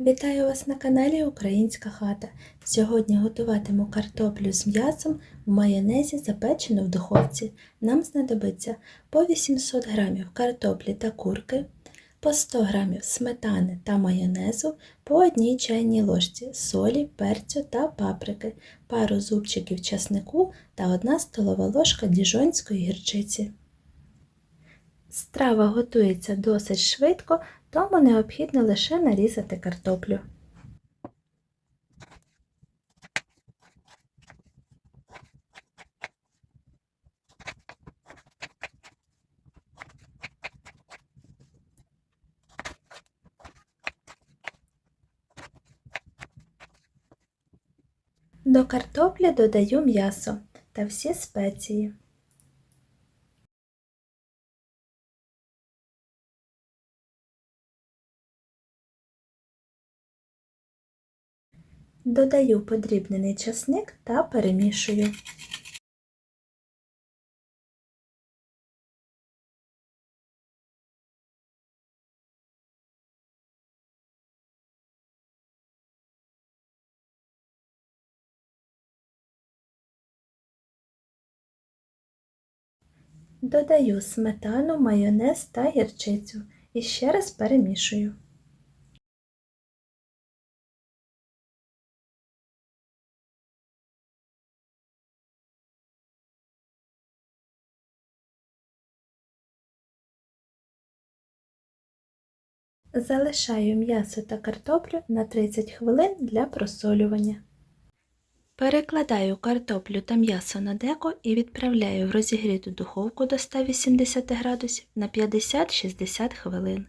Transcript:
Вітаю вас на каналі Українська хата. Сьогодні готуватиму картоплю з м'ясом в майонезі, запечену в духовці. Нам знадобиться по 800 г картоплі та курки, по 100 г сметани та майонезу, по одній чайній ложці солі, перцю та паприки, пару зубчиків часнику та 1 столова ложка діжонської гірчиці. Страва готується досить швидко, тому необхідно лише нарізати картоплю. До картоплі додаю м'ясо та всі спеції. Додаю подрібнений часник та перемішую. Додаю сметану, майонез та гірчицю і ще раз перемішую. Залишаю м'ясо та картоплю на 30 хвилин для просолювання. Перекладаю картоплю та м'ясо на деко і відправляю в розігріту духовку до 180 градусів на 50-60 хвилин.